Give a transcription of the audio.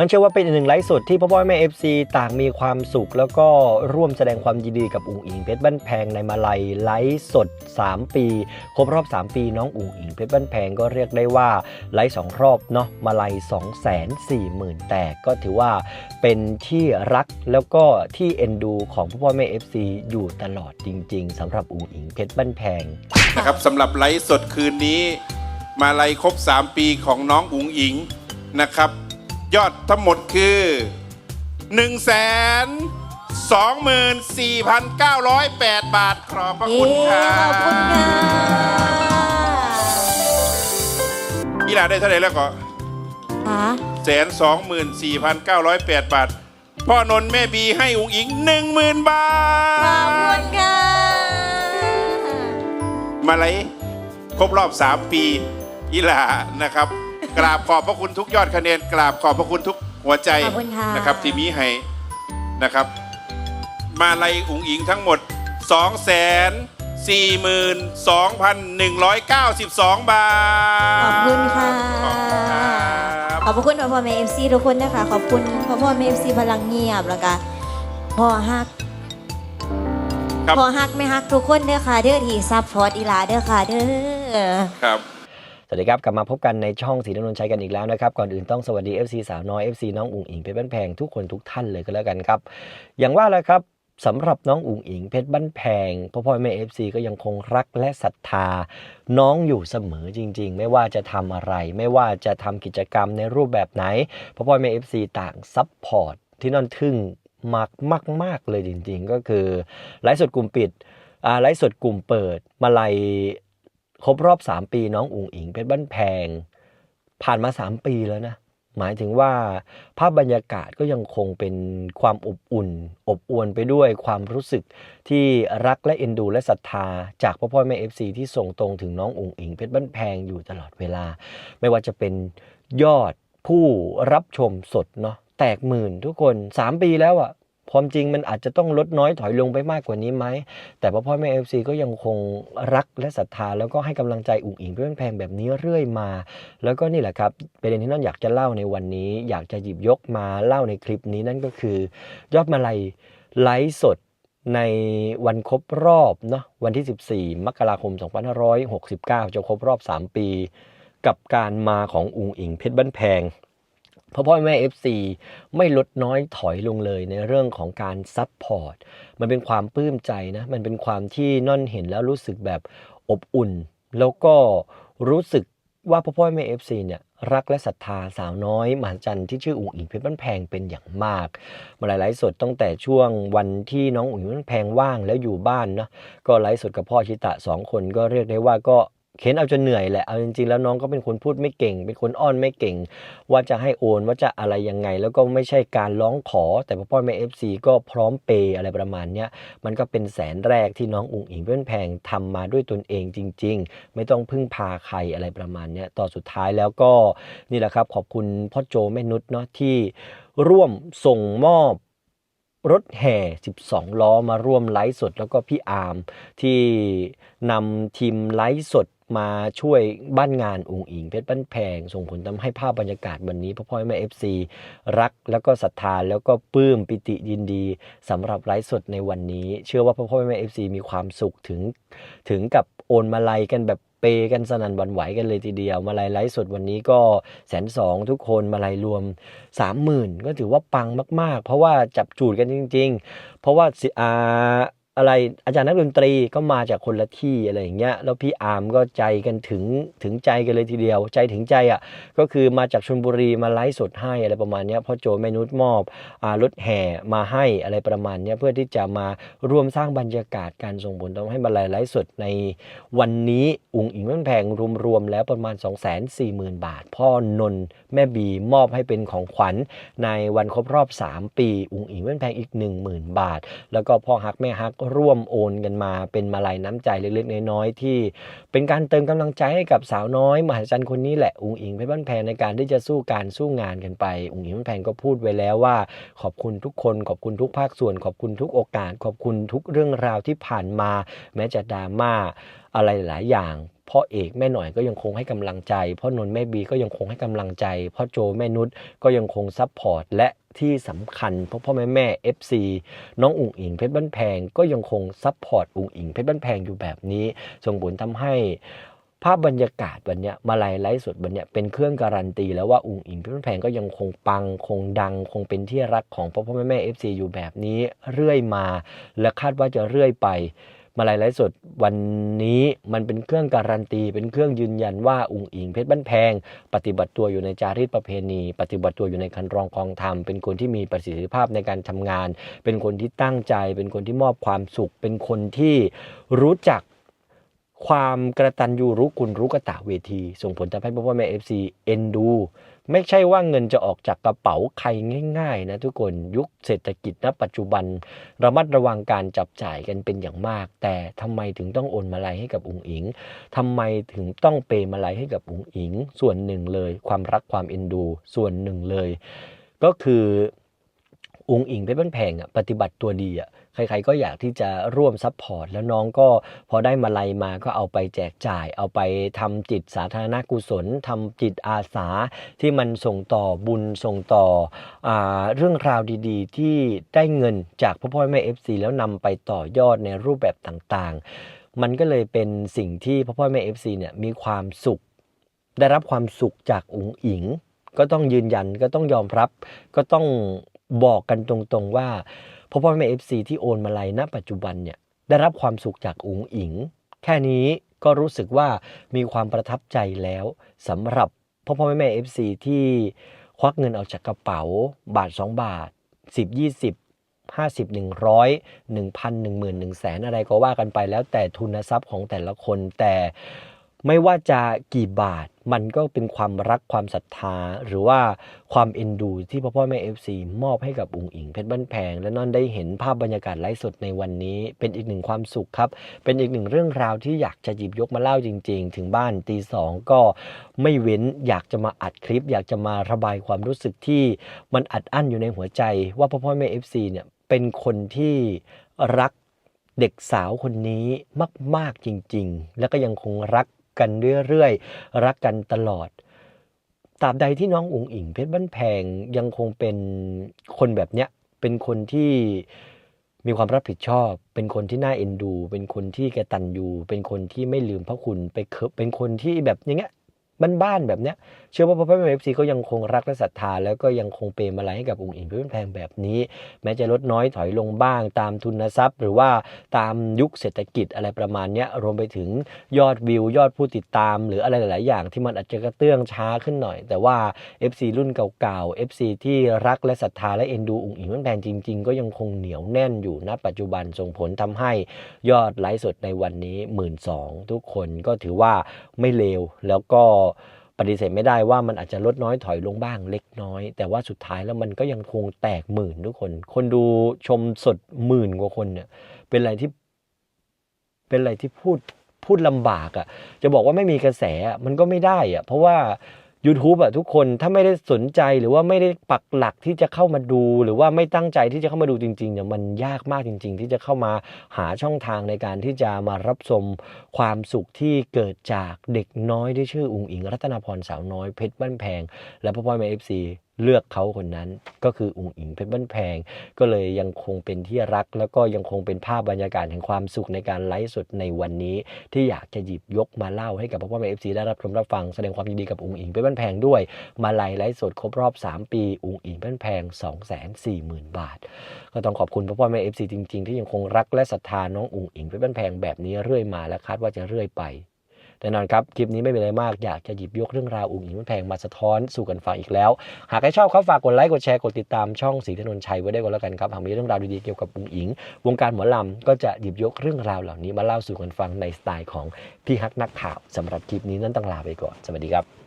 นั่นเชื่อว่าเป็นอีกหนึ่งไลฟ์สดที่พ่อพ่อแม่เอฟซีต่างมีความสุข แล้วก็ร่วมแสดงความยินดีกับอุ๋งอิงเพชรบ้านแพงในมาลัยไลฟ์สด 3 ปี ครบรอบ 3 ปีน้องอุ๋งอิงเพชรบ้านแพงก็เรียกได้ว่าไลฟ์สองรอบเนาะมาลัย2 4 0 0 0 0 แตกก็ถือว่าเป็นที่รักแล้วก็ที่เอ็นดูของพ่อพ่อแม่ FC อยู่ตลอดจริง ๆสำหรับอุ๋งอิงเพชรบ้านแพงนะครับสำหรับไลฟ์สดคืนนี้ มาลัยครบ 3 ปีของน้องอุ๋งอิงนะครับ ยอดทั้งหมดคือ1 2 4 9 0 8 บาทขอบพระคุณครัขอบคุณค่ะบอีหลาได้เท่าไหร่แล้วก็ค่ะแสนสองหมื่นสี่พันเก้าร้อยแปดบาท พ่อนนท์แม่บีให้อุ๋งอิงหนึ่งหมื่นบาขอบคุทณค่ะมาลัยครบรอบ3ปีอีหลานะครับ กราบขอบพระคุณทุกยอดคะแนนกราบขอบพระคุณทุกหัวใจขอบคุณค่ะ นะครับที่มีให้นะครับ มาลัยอุ๋งอิงทั้งหมด 2 4 2 1 9 2 บาทขอบคุณค่ะ ขอบคุณครับขอบพระคุณพ่อพ่อแม่เอฟซีทุกคนนะคะ ขอบคุณพ่อพ่อแม่เอฟซีพลังเงียบแล้วก็พ่อฮักครับพ่อฮักไม่ฮักทุกคนเด้อค่ะเด้อที่ซัพพอร์ตอีหลาเด้อค่ะเด้อ ครับ สวัสดีครับกลับมาพบกันในช่องสีนนท์ชัยกันอีกแล้วนะครับก่อนอื่นต้องสวัสดี FC สาวน้อย FC น้องอุ๋งอิงเพชรบ้านแพงทุกคนทุกท่านเลยก็แล้วกันครับอย่างว่าแล้วครับสำหรับน้องอุ๋งอิงเพชรบ้านแพงพ่อพ่อแม่ FC ก็ยังคงรักและศรัทธา น้องอยู่เสมอจริง ๆ ไม่ว่าจะทำอะไร ไม่ว่าจะทำกิจกรรมในรูปแบบไหนพ่อพ่อแม่ FC ต่างซัพพอร์ตที่นั่นทึ่งมากมากมากเลยจริง ๆ ก็คือไลฟ์สดกลุ่มปิดไลฟ์สดกลุ่มเปิดมาลัย ครบรอบ 3 ปีน้องอุ๋งอิงเพชรบ้านแพง ผ่านมา 3 ปีแล้วนะ หมายถึงว่าภาพบรรยากาศก็ยังคงเป็นความอบอุ่น อบอวลไปด้วยความรู้สึกที่รักและเอ็นดูและศรัทธา จากพ่อพ่อแม่เอฟซีที่ส่งตรงถึงน้องอุ๋งอิงเพชรบ้านแพงอยู่ตลอดเวลา ไม่ว่าจะเป็นยอดผู้รับชมสดเนาะแตกหมื่นทุกคน 3 ปีแล้วอะ ความจริงมันอาจจะต้องลดน้อยถอยลงไปมากกว่านี้ไหม แต่พ่อพ่อแม่เอฟซีก็ยังคงรักและศรัทธา แล้วก็ให้กำลังใจอุ๋งอิงเพื่อนแพงแบบนี้เรื่อยมา แล้วก็นี่แหละครับประเด็นที่นั่นอยากจะเล่าในวันนี้ อยากจะหยิบยกมาเล่าในคลิปนี้นั่นก็คือ ยอดมาลัยไลฟ์สดในวันครบรอบเนาะวันที่ 14 มกราคม 2569 จะครบรอบ 3 ปี กับการมาของอุ๋งอิงเพชรบ้านแพง เพ่อพ่อแม่ FC ไม่ลดน้อยถอยลงเลยในเรื่องของการซัพพอร์ต มันเป็นความปลื้มใจนะ มันเป็นความที่น่อนเห็นแล้วรู้สึกแบบอบอุ่น แล้วก็รู้สึกว่าพ่อพ่อแม่ FC เนี่ยรักและศรัทธาสาวน้อยมหัศจรรย์ที่ชื่ออุ๋งอิงเพชรบ้านแพงเป็นอย่างมากมาหลายๆสดตั้งแต่ช่วงวันที่น้องอุ๋งอิงเพชรบ้านแพงว่างแล้วอยู่บ้านเนาะก็ไลฟ์สดกับพ่อชิตะสองคนก็เรียกได้ว่าก็ เข็นเอาจนเหนื่อยแหละ เอาจริงๆแล้วน้องก็เป็นคนพูดไม่เก่ง เป็นคนอ้อนไม่เก่ง ว่าจะให้โอนว่าจะอะไรยังไง แล้วก็ไม่ใช่การร้องขอ แต่พ่อพ่อแม่เอฟซีก็พร้อมเปย์อะไรประมาณเนี้ย มันก็เป็นแสนแรกที่น้องอุ๋งอิงเพื่อนแพงทำมาด้วยตนเองจริง ๆ ไม่ต้องพึ่งพาใครอะไรประมาณเนี้ยต่อสุดท้ายแล้วก็นี่แหละครับ ขอบคุณพ่อโจแม่นุชเนาะที่ร่วมส่งมอบรถแห่ 12 ล้อมาร่วมไลฟ์สด แล้วก็พี่อาร์มที่นำทีมไลฟ์สด มาช่วยบ้านงานอุงอิงเพชรบ้านแพง ส่งผลทำให้ภาพบรรยากาศวันนี้พ่อพ่อแม่เอฟซีรักแล้วก็ศรัทธาแล้วก็ปลื้มปิติยินดีสำหรับไลฟ์สดในวันนี้ เชื่อว่าพ่อพ่อแม่เอฟซีมีความสุขถึง ถึงกับโอนมาลัยกันแบบเปย์กันสนั่นวันไหวกันเลยทีเดียว มาลัยไลฟ์สดวันนี้ก็แสนสองทุกคนมาลัยรวม 30,000 ก็ถือว่าปังมาก ๆ เพราะว่าจับจูดกันจริง ๆ เพราะว่าสิอา อะไรอาจารย์นักดนตรีก็มาจากคนละที่อะไรอย่างเงี้ยแล้วพี่อาร์มก็ใจกันถึงถึงใจกันเลยทีเดียว ใจถึงใจอะก็คือมาจากชลบุรีมาไลฟ์สดให้อะไรประมาณเนี้ยพ่อโจแม่นุชมอบอารถแห่มาให้อะไรประมาณเนี้ยเพื่อที่จะมาร่วมสร้างบรรยากาศการส่งผลทำให้มาลัยไลฟ์สดในวันนี้อุ๋งอิงแม่นแพงรวมๆแล้วประมาณ 2 4 0 0 0 0 บาท พ่อนนแม่บีมอบให้เป็นของขวัญในวันครบรอบ 3 ปีอุ๋งอิงแม่นแพงอีก 10,000 บาท แล้วก็พ่อฮักแม่ฮักร่วมโอนกันมาเป็นมาลัยน้ำใจเล็กๆ น้อยๆที่ เป็นการเติมกำลังใจให้กับสาวน้อยมหัศจรรย์คนนี้แหละอุงอิงเพชรบ้านแพงในการที่จะสู้การสู้งานกันไป อุงอิงเพชรบ้านแพงก็พูดไว้แล้วว่า ขอบคุณทุกคนขอบคุณทุกภาคส่วน ขอบคุณทุกโอกาส ขอบคุณทุกเรื่องราวที่ผ่านมา แม้จะดราม่า อะไรหลายอย่างพ่อเอกแม่หน่อยก็ยังคงให้กำลังใจพ่อนนท์แม่บีก็ยังคงให้กำลังใจพ่อโจแม่นุชก็ยังคงซัพพอร์ตและที่สำคัญพ่อพ่อแม่แม่ FC น้องอุ๋งอิงเพชรบ้านแพงก็ยังคงซัพพอร์ตอุ๋งอิงเพชรบ้านแพงอยู่แบบนี้ ส่งผลทำให้ภาพบรรยากาศวันเนี้ยมาลัยไลฟ์สดวันเนี้ยเป็นเครื่องการันตีแล้วว่าอุ๋งอิงเพชรบ้านแพงก็ยังคงปังคงดัง คงเป็นที่รักของพ่อพ่อแม่แม่ FC อยู่แบบนี้เรื่อยมา และคาดว่าจะเรื่อยไป มาลัยไลฟ์สดวันนี้มันเป็นเครื่องการันตี เป็นเครื่องยืนยันว่าอุ๋งอิงเพชรบ้านแพง ปฏิบัติตัวอยู่ในจารีตประเพณี ปฏิบัติตัวอยู่ในคันรองกองธรรมเป็นคนที่มีประสิทธิภาพในการทำงาน เป็นคนที่ตั้งใจ เป็นคนที่มอบความสุข เป็นคนที่รู้จักความกระตันยูรู้คุณรู้กระตะเวที ส่งผลทำให้พ่อแม่เอฟซีเอ็นดู ไม่ใช่ว่าเงินจะออกจากกระเป๋าใครง่าย ๆ นะทุกคนยุคเศรษฐกิจณปัจจุบัน ระมัดระวังการจับจ่ายกันเป็นอย่างมาก แต่ทำไมถึงต้องโอนมาลัยให้กับอุ๋งอิงทำไมถึงต้องเปย์มาลัยให้กับอุ๋งอิง ส่วนหนึ่งเลย ความรักความเอ็นดู ส่วนหนึ่งเลย ก็คือ อุ๋งอิงเพชรบ้านแพงอะปฏิบัติตัวดีอะใครๆก็อยากที่จะร่วมซัพพอร์ตแล้วน้องก็พอได้มาลัยมาก็เอาไปแจกจ่าย เอาไปทำจิตสาธารณกุศลทำจิตอาสาที่มันส่งต่อบุญส่งต่ออเรื่องราวดีๆ ที่ได้เงินจากพ่อพ่อแม่เอฟซีแล้วนำไปต่อยอดในรูปแบบต่างๆ มันก็เลยเป็นสิ่งที่พ่อพ่อแม่เอฟซีเนี่ยมีความสุข ได้รับความสุขจากอุ๋งอิงก็ต้องยืนยันก็ต้องยอมรับก็ต้อง บอกกันตรงๆว่าพ่อพ่อแม่เอฟซีที่โอนมาลัยณปัจจุบันเนี่ยได้รับความสุขจากอุ๋งอิง แค่นี้ก็รู้สึกว่ามีความประทับใจแล้วสำหรับพ่อพ่อแม่แม่เอฟซีที่ควักเงินออกจากกระเป๋า บาท 2 บาท 10 20 50 100 1,000 10,000 1แสนอะไรก็ว่ากันไปแล้วแต่ทุนทรัพย์ของแต่ละคนแต่ไม่ว่าจะกี่บาท มันก็เป็นความรักความศรัทธา หรือว่าความเอ็นดูที่พ่อพ่อแม่เอฟซีมอบให้กับอุ๋งอิงเพชรบ้านแพง และนอนได้เห็นภาพบรรยากาศไลฟ์สดในวันนี้ เป็นอีกหนึ่งความสุขครับ เป็นอีกหนึ่งเรื่องราวที่อยากจะหยิบยกมาเล่าจริง ๆ ถึงบ้านตีสองก็ไม่เว้นอยากจะมาอัดคลิป อยากจะมาระบายความรู้สึกที่มันอัดอั้นอยู่ในหัวใจ ว่าพ่อพ่อแม่เอฟซีเนี่ยเป็นคนที่รักเด็กสาวคนนี้มาก ๆ จริง ๆ แล้วก็ยังคงรัก กันเรื่อยๆ รักกันตลอดตราบใดที่น้องอุ๋งอิงเพชรบ้านแพงยังคงเป็นคนแบบเนี้ยเป็นคนที่มีความรับผิดชอบ เป็นคนที่น่าเอ็นดู เป็นคนที่กตันยูเป็นคนที่ไม่ลืมพระคุณไปเคอะเป็นคนที่แบบอย่างเงี้ย บ้านๆแบบเนี้ยเชื่อว่าพ่อพ่อแม่เอฟซีก็ยังคงรักและศรัทธาแล้วก็ยังคงเปรมาลัยให้กับอุ๋งอิงเพชรบ้านแพงแบบนี้ แม้จะลดน้อยถอยลงบ้างตามทุนทรัพย์ หรือว่าตามยุคเศรษฐกิจอะไรประมาณเนี้ยรวมไปถึงยอดวิวยอดผู้ติดตาม หรืออะไรหลาย ๆ อย่างที่มันอาจจะกระเตื้องช้าขึ้นหน่อย แต่ว่า FC รุ่นเก่าๆ FC ที่รักและศรัทธาและเอ็นดูอุ๋งอิงมันแพงจริง ๆ ก็ยังคงเหนียวแน่นอยู่ณปัจจุบันส่งผลทำให้ยอดไลฟ์สดในวันนี้ 1 2ื่นทุกคนก็ถือว่าไม่เลวแล้วก็ปฏิเสธไม่ได้ว่ามันอาจจะลดน้อยถอยลงบ้างเล็กน้อย แต่ว่าสุดท้ายแล้วมันก็ยังคงแตกหมื่นทุกคน คนดูชมสดหมื่นกว่าคนเนี่ย เป็นอะไรที่เป็นอะไรที่พูดพูดลำบากอะ่ะ จะบอกว่าไม่มีกระแสมันก็ไม่ได้อะ่ะ เพราะว่า YouTube อะทุกคนถ้าไม่ได้สนใจหรือว่าไม่ได้ปักหลักที่จะเข้ามาดู หรือว่าไม่ตั้งใจที่จะเข้ามาดูจริงๆเนี่ยมันยากมากจริง ๆ ที่จะเข้ามาหาช่องทางในการที่จะมารับชมความสุขที่เกิดจากเด็กน้อยที่ชื่ออุงอิงรัตนาพรสาวน้อยเพชรบ้านแพง และพ่อพ่อแม่เอฟซี เลือกเขาคนนั้นก็คืออุงอิงเพชรบ้านแพง ก็เลยยังคงเป็นที่รัก แล้วก็ยังคงเป็นภาพบรรยากาศแห่งความสุขในการไลฟ์สดในวันนี้ ที่อยากจะหยิบยกมาเล่าให้กับพ่อพ่อแม่เอฟซีได้รับชมรับฟังแสดงความยินดีกับอุงอิงเพชรบ้านแพงด้วย มาไลฟ์ไลฟ์สดครบรอบ 3 ปีอุงอิงเพชรบ้านแพง 2 4 0 0 0 0 บาท ก็ต้องขอบคุณพ่อพ่อแม่เอฟซีจริง ๆ ที่ยังคงรักและศรัทธาน้องอุงอิงเพชรบ้านแพงแบบนี้เรื่อยมาและคาดว่าจะเรื่อยไป แน่นอนครับ คลิปนี้ไม่เป็นอะไรมาก อยากจะหยิบยกเรื่องราวอุ้งอิงมันแพงมาสะท้อนสู่กันฟังอีกแล้ว หากใครชอบครับฝากกดไลค์ กดแชร์ กดติดตามช่องสีถนนชัยไว้ได้วยก็แล้วกันครับ หากมีเรื่องราวดีๆเกี่ยวกับอุ้งอิง วงการหมอลำก็จะหยิบยกเรื่องราวเหล่านี้มาเล่าสู่กันฟังในสไตล์ของพี่ฮักนักข่าวสำหรับคลิปนี้นั้นต้องลาไปก่อน สวัสดีครับ